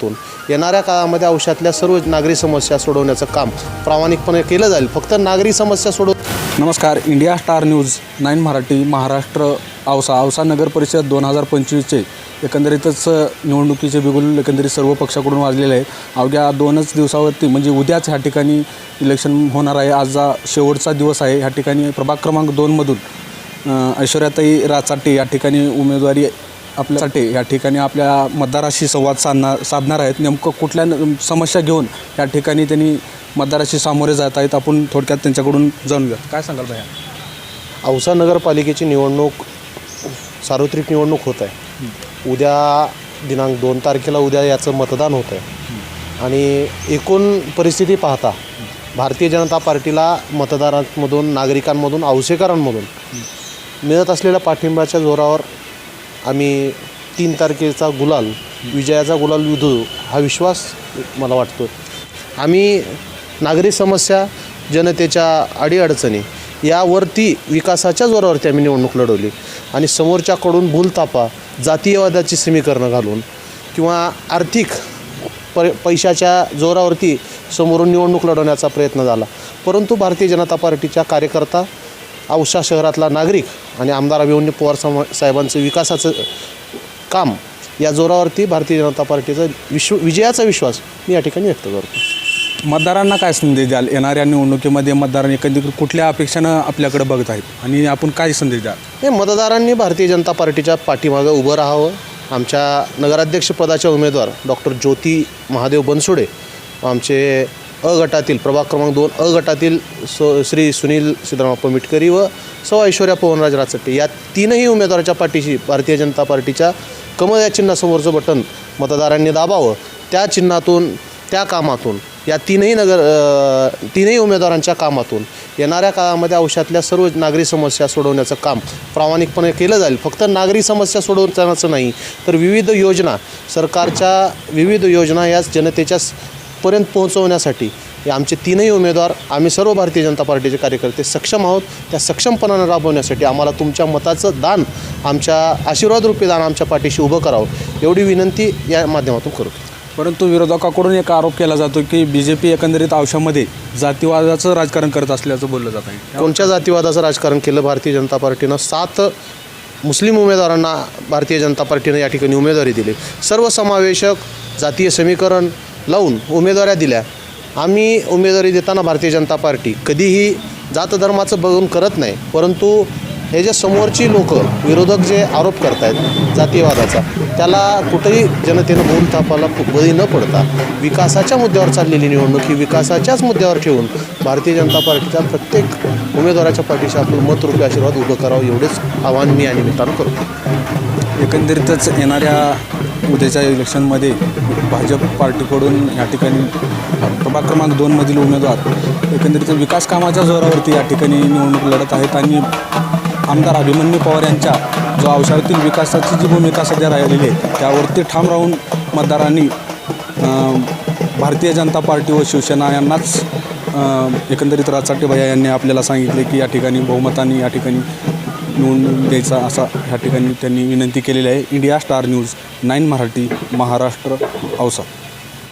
तून येणाऱ्या काळामध्ये औषधातल्या सर्व नागरी समस्या सोडवण्याचं काम प्रामाणिकपणे केलं जाईल. फक्त नागरी समस्या सोडव नमस्कार India star news nine Marathi Maharashtra Ausa Ausa नगर परिषद दोन हजार पंचवीसचे एकंदरीतच निवडणुकीचे बिगुल एकंदरीत सर्व पक्षाकडून वाजलेले आहे अवघ्या दोनच दिवसावरती म्हणजे उद्याच ह्या ठिकाणी इलेक्शन होणार आहे. आजचा शेवटचा दिवस आहे. ह्या ठिकाणी प्रभाग क्रमांक दोनमधून ऐश्वर्याताई राचाटे या ठिकाणी उमेदवारी आपल्यासाठी या ठिकाणी आपल्या मतदाराशी संवाद साधणार साधणार आहेत. नेमकं कुठल्या समस्या घेऊन या ठिकाणी त्यांनी मतदाराशी सामोरे जात आहेत आपण थोडक्यात त्यांच्याकडून जाणून घ्या काय सांगाल भैया? औसा नगरपालिकेची निवडणूक सार्वत्रिक निवडणूक होत आहे. उद्या दिनांक दोन तारखेला उद्या याचं मतदान होतं आहे. आणि एकूण परिस्थिती पाहता भारतीय जनता पार्टीला मतदारांमधून नागरिकांमधून औसेकरांमधून मिळत असलेल्या पाठिंब्याच्या जोरावर आम्ही तीन तारखेचा गुलाल विजयाचा गुलाल विधू हा विश्वास मला वाटतो आम्ही नागरी समस्या जनतेच्या अडीअडचणी यावरती विकासाच्या जोरावरती आम्ही निवडणूक लढवली. आणि समोरच्याकडून भूलतापा जातीयवादाची समीकरणं घालून किंवा आर्थिक प पैशाच्या जोरावरती समोरून निवडणूक लढवण्याचा प्रयत्न झाला. परंतु भारतीय जनता पार्टीच्या कार्यकर्ता औसा शहरातला नागरिक आणि आमदार अभिमन्यू पवार सम साहेबांचं विकासाचं काम या जोरावरती भारतीय जनता पार्टीचा विश्व विजयाचा विश्वास मी या ठिकाणी व्यक्त करतो. मतदारांना काय संदेश द्याल? येणाऱ्या निवडणुकीमध्ये मतदारांनी एकंदरीत कुठल्या अपेक्षानं आपल्याकडे बघत आहेत? आणि आपण काय संदेश द्याल? हे मतदारांनी भारतीय जनता पार्टीच्या पाठीमागं उभं राहावं. आमच्या नगराध्यक्षपदाच्या उमेदवार डॉक्टर ज्योती महादेव बनसोडे आमचे अ गटातील प्रभाग क्रमांक दोन अ गटातील सो श्री सुनील सिद्धरामप्पा मिटकरी व सौ ऐश्वर्या पवनराज राचट्टे या तीनही उमेदवाराच्या पाठीशी भारतीय जनता पार्टीच्या कमळ या चिन्हासमोरचं बटन मतदारांनी दाबावं. त्या चिन्हातून त्या कामातून या तीनही नगर तीनही उमेदवारांच्या कामातून येणाऱ्या काळामध्ये औषधातल्या सर्व नागरी समस्या सोडवण्याचं काम प्रामाणिकपणे केलं जाईल. फक्त नागरी समस्या सोडवण्याचं नाही तर विविध योजना सरकारच्या विविध योजना या जनतेच्या पर्यंत पोहोचवण्यासाठी हे आमचे तीनही उमेदवार आम्ही सर्व भारतीय जनता पार्टीचे कार्यकर्ते सक्षम आहोत. त्या सक्षमपणानं राबवण्यासाठी आम्हाला तुमच्या मताचं दान आमच्या आशीर्वादरूपी दान आमच्या पाठीशी उभं करावं एवढी विनंती या माध्यमातून करतो परंतु विरोधकाकडून एक आरोप केला जातो की बी जे पी एकंदरीत औषधामध्ये जातीवादाचं राजकारण करत असल्याचं बोललं जात आहे. कोणत्या जातीवादाचं राजकारण केलं भारतीय जनता पार्टीनं? सात मुस्लिम उमेदवारांना भारतीय जनता पार्टीनं या ठिकाणी उमेदवारी दिली. सर्वसमावेशक जातीय समीकरण लावून उमेदवाऱ्या दिल्या. आम्ही उमेदवारी देताना भारतीय जनता पार्टी कधीही जातधर्माचं बघून करत नाही परंतु हे जे समोरची लोक विरोधक जे आरोप करत आहेत जातीयवादाचा त्याला कुठेही जनतेनं बोल तापाला बळी न पडता विकासाच्या मुद्द्यावर चाललेली निवडणूक ही विकासाच्याच मुद्द्यावर ठेवून भारतीय जनता पार्टीच्या प्रत्येक उमेदवाराच्या पाठीशी आपण मतरूपी आशीर्वाद उभं करावं एवढेच आव्हान मी या निमित्तानं करतो. एकंदरीतच येणाऱ्या उद्याच्या इलेक्शनमध्ये भाजप पार्टीकडून या ठिकाणी प्रभाग क्रमांक दोनमधील उमेदवार एकंदरीत विकास कामाच्या जोरावरती या ठिकाणी निवडणूक लढत आहेत आणि आमदार अभिमन्यू पवार यांच्या जो औषधातील विकासाची जी भूमिका सध्या राहिलेली आहे त्यावरती ठाम राहून मतदारांनी भारतीय जनता पार्टी व शिवसेना यांनाच एकंदरीत राजसाठे भैया यांनी आपल्याला सांगितले की या ठिकाणी बहुमताने या ठिकाणी निवडून द्यायचा असा ह्या ठिकाणी त्यांनी विनंती केलेली आहे. India Star News nine Marathi Maharashtra Ausa.